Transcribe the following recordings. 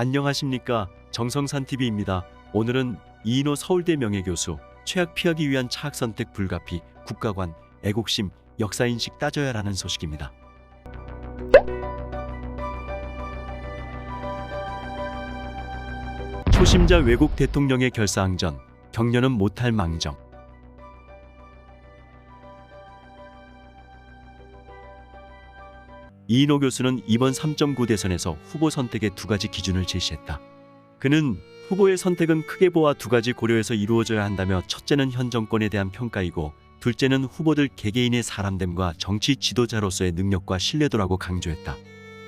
안녕하십니까 정성산 TV입니다. 오늘은 이인호 서울대 명예교수 최악 피하기 위한 차악 선택 불가피 국가관 애국심 역사인식 따져야라는 소식입니다. 초심자 외국 대통령의 결사항전 격려는 못할 망정 이인호 교수는 이번 3.9 대선에서 후보 선택의 두 가지 기준을 제시했다. 그는 후보의 선택은 크게 보아 두 가지 고려해서 이루어져야 한다며 첫째는 현 정권에 대한 평가이고 둘째는 후보들 개개인의 사람됨과 정치 지도자로서의 능력과 신뢰도라고 강조했다.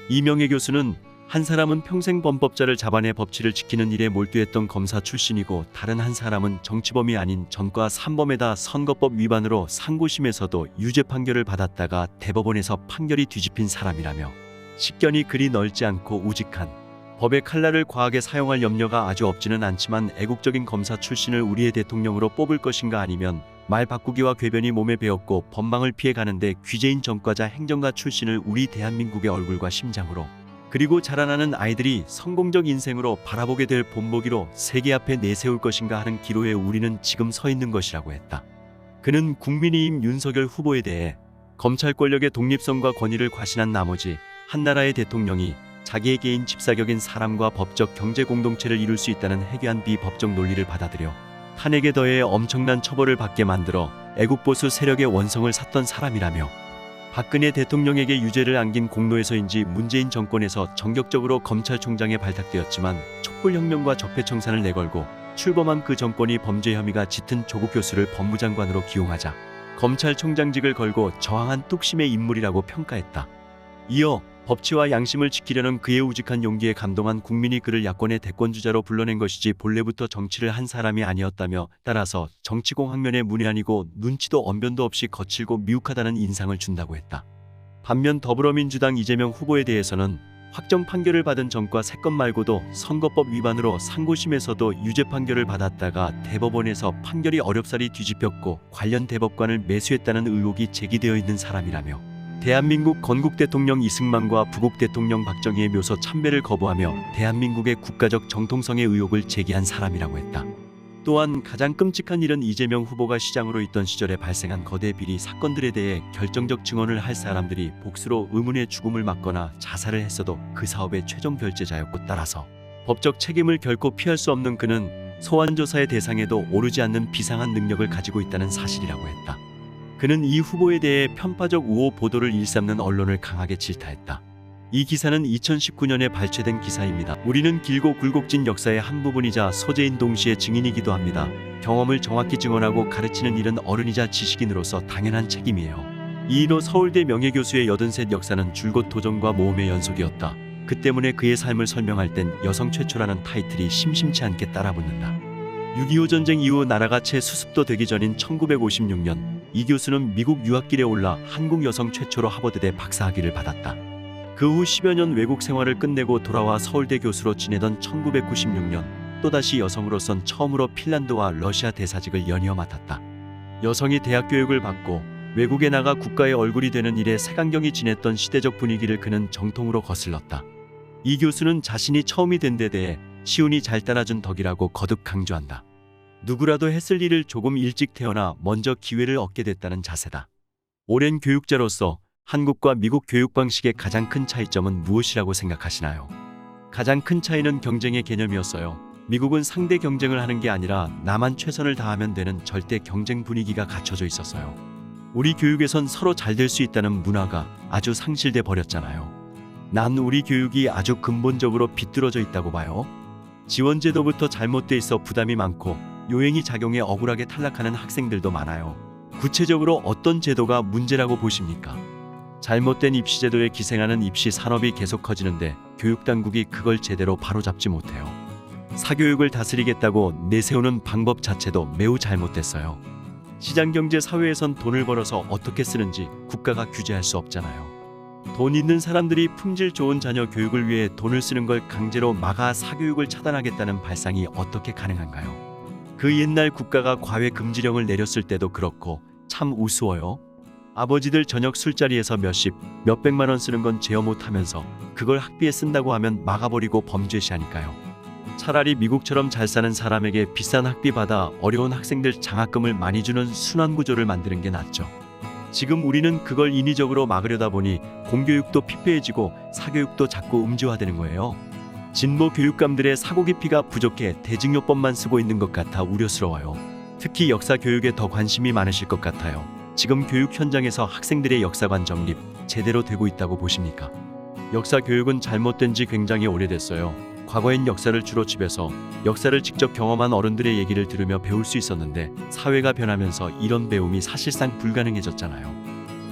이명애 교수는 한 사람은 평생 범법자를 잡아내 법치를 지키는 일에 몰두했던 검사 출신이고 다른 한 사람은 정치범이 아닌 전과 산범에다 선거법 위반으로 상고심에서도 유죄 판결을 받았다가 대법원에서 판결이 뒤집힌 사람이라며 식견이 그리 넓지 않고 우직한 법의 칼날을 과하게 사용할 염려가 아주 없지는 않지만 애국적인 검사 출신을 우리의 대통령으로 뽑을 것인가 아니면 말 바꾸기와 궤변이 몸에 배었고 법망을 피해 가는데 귀재인 전과자 행정가 출신을 우리 대한민국의 얼굴과 심장으로 그리고 자라나는 아이들이 성공적 인생으로 바라보게 될 본보기로 세계 앞에 내세울 것인가 하는 기로에 우리는 지금 서 있는 것이라고 했다. 그는 국민의힘 윤석열 후보에 대해 검찰 권력의 독립성과 권위를 과신한 나머지 한 나라의 대통령이 자기의 개인 집사격인 사람과 법적 경제 공동체를 이룰 수 있다는 해괴한 비법적 논리를 받아들여 탄핵에 더해 엄청난 처벌을 받게 만들어 애국보수 세력의 원성을 샀던 사람이라며 박근혜 대통령에게 유죄를 안긴 공로에서인지 문재인 정권에서 전격적으로 검찰총장에 발탁되었지만 촛불혁명과 적폐청산을 내걸고 출범한 그 정권이 범죄 혐의가 짙은 조국 교수를 법무장관으로 기용하자 검찰총장직을 걸고 저항한 뚝심의 인물이라고 평가했다. 이어 법치와 양심을 지키려는 그의 우직한 용기에 감동한 국민이 그를 야권의 대권주자로 불러낸 것이지 본래부터 정치를 한 사람이 아니었다며 따라서 정치공 학면의 문외 아니고 눈치도 언변도 없이 거칠고 미혹하다는 인상을 준다고 했다. 반면 더불어민주당 이재명 후보에 대해서는 확정 판결을 받은 전과 세 건 말고도 선거법 위반으로 상고심에서도 유죄 판결을 받았다가 대법원에서 판결이 어렵사리 뒤집혔고 관련 대법관을 매수했다는 의혹이 제기되어 있는 사람이라며 대한민국 건국 대통령 이승만과 부국 대통령 박정희의 묘소 참배를 거부하며 대한민국의 국가적 정통성의 의혹을 제기한 사람이라고 했다. 또한 가장 끔찍한 일은 이재명 후보가 시장으로 있던 시절에 발생한 거대 비리 사건들에 대해 결정적 증언을 할 사람들이 복수로 의문의 죽음을 맞거나 자살을 했어도 그 사업의 최종 결제자였고 따라서 법적 책임을 결코 피할 수 없는 그는 소환 조사의 대상에도 오르지 않는 비상한 능력을 가지고 있다는 사실이라고 했다. 그는 이 후보에 대해 편파적 우호 보도를 일삼는 언론을 강하게 질타했다. 이 기사는 2019년에 발췌된 기사입니다. 우리는 길고 굴곡진 역사의 한 부분이자 소재인 동시에 증인이기도 합니다. 경험을 정확히 증언하고 가르치는 일은 어른이자 지식인으로서 당연한 책임이에요. 이인호 서울대 명예교수의 83 역사는 줄곧 도전과 모험의 연속이었다. 그 때문에 그의 삶을 설명할 땐 여성 최초라는 타이틀이 심심치 않게 따라붙는다. 6.25 전쟁 이후 나라가 채 수습도 되기 전인 1956년 이 교수는 미국 유학길에 올라 한국 여성 최초로 하버드대 박사학위를 받았다. 그 후 10여 년 외국 생활을 끝내고 돌아와 서울대 교수로 지내던 1996년 또다시 여성으로선 처음으로 핀란드와 러시아 대사직을 연이어 맡았다. 여성이 대학 교육을 받고 외국에 나가 국가의 얼굴이 되는 일에 색안경이 지냈던 시대적 분위기를 그는 정통으로 거슬렀다. 이 교수는 자신이 처음이 된 데 대해 시운이 잘 따라준 덕이라고 거듭 강조한다. 누구라도 했을 일을 조금 일찍 태어나 먼저 기회를 얻게 됐다는 자세다. 오랜 교육자로서 한국과 미국 교육 방식의 가장 큰 차이점은 무엇이라고 생각하시나요? 가장 큰 차이는 경쟁의 개념이었어요. 미국은 상대 경쟁을 하는 게 아니라 나만 최선을 다하면 되는 절대 경쟁 분위기가 갖춰져 있었어요. 우리 교육에선 서로 잘 될 수 있다는 문화가 아주 상실돼 버렸잖아요. 난 우리 교육이 아주 근본적으로 비뚤어져 있다고 봐요. 지원 제도부터 잘못돼 있어 부담이 많고 요행이 작용해 억울하게 탈락하는 학생들도 많아요. 구체적으로 어떤 제도가 문제라고 보십니까? 잘못된 입시 제도에 기생하는 입시 산업이 계속 커지는데 교육 당국이 그걸 제대로 바로잡지 못해요. 사교육을 다스리겠다고 내세우는 방법 자체도 매우 잘못됐어요. 시장 경제 사회에선 돈을 벌어서 어떻게 쓰는지 국가가 규제할 수 없잖아요. 돈 있는 사람들이 품질 좋은 자녀 교육을 위해 돈을 쓰는 걸 강제로 막아 사교육을 차단하겠다는 발상이 어떻게 가능한가요? 그 옛날 국가가 과외 금지령을 내렸을 때도 그렇고 참 우스워요. 아버지들 저녁 술자리에서 몇십, 몇백만 원 쓰는 건 제어 못하면서 그걸 학비에 쓴다고 하면 막아버리고 범죄시하니까요. 차라리 미국처럼 잘 사는 사람에게 비싼 학비 받아 어려운 학생들 장학금을 많이 주는 순환 구조를 만드는 게 낫죠. 지금 우리는 그걸 인위적으로 막으려다 보니 공교육도 피폐해지고 사교육도 자꾸 음지화되는 거예요. 진보 교육감들의 사고 깊이가 부족해 대증요법만 쓰고 있는 것 같아 우려스러워요. 특히 역사 교육에 더 관심이 많으실 것 같아요. 지금 교육 현장에서 학생들의 역사관 정립 제대로 되고 있다고 보십니까? 역사 교육은 잘못된 지 굉장히 오래됐어요. 과거엔 역사를 주로 집에서 역사를 직접 경험한 어른들의 얘기를 들으며 배울 수 있었는데 사회가 변하면서 이런 배움이 사실상 불가능해졌잖아요.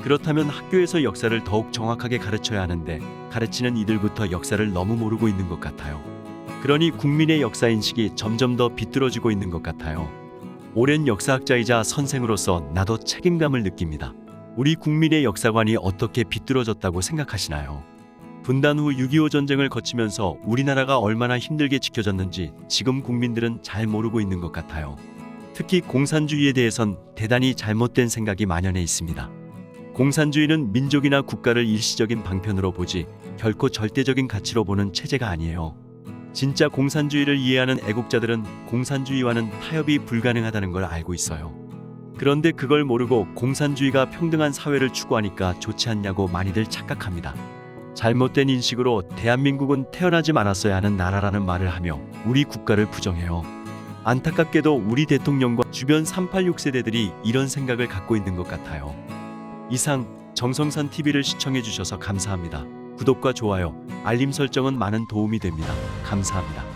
그렇다면 학교에서 역사를 더욱 정확하게 가르쳐야 하는데 가르치는 이들부터 역사를 너무 모르고 있는 것 같아요. 그러니 국민의 역사 인식이 점점 더 비뚤어지고 있는 것 같아요. 오랜 역사학자이자 선생으로서 나도 책임감을 느낍니다. 우리 국민의 역사관이 어떻게 비뚤어졌다고 생각하시나요? 분단 후 6.25 전쟁을 거치면서 우리나라가 얼마나 힘들게 지켜졌는지 지금 국민들은 잘 모르고 있는 것 같아요. 특히 공산주의에 대해선 대단히 잘못된 생각이 만연해 있습니다. 공산주의는 민족이나 국가를 일시적인 방편으로 보지 결코 절대적인 가치로 보는 체제가 아니에요. 진짜 공산주의를 이해하는 애국자들은 공산주의와는 타협이 불가능하다는 걸 알고 있어요. 그런데 그걸 모르고 공산주의가 평등한 사회를 추구하니까 좋지 않냐고 많이들 착각합니다. 잘못된 인식으로 대한민국은 태어나지 말았어야 하는 나라라는 말을 하며 우리 국가를 부정해요. 안타깝게도 우리 대통령과 주변 386 세대들이 이런 생각을 갖고 있는 것 같아요. 이상 정성산 TV를 시청해 주셔서 감사합니다. 구독과 좋아요, 알림 설정은 많은 도움이 됩니다. 감사합니다.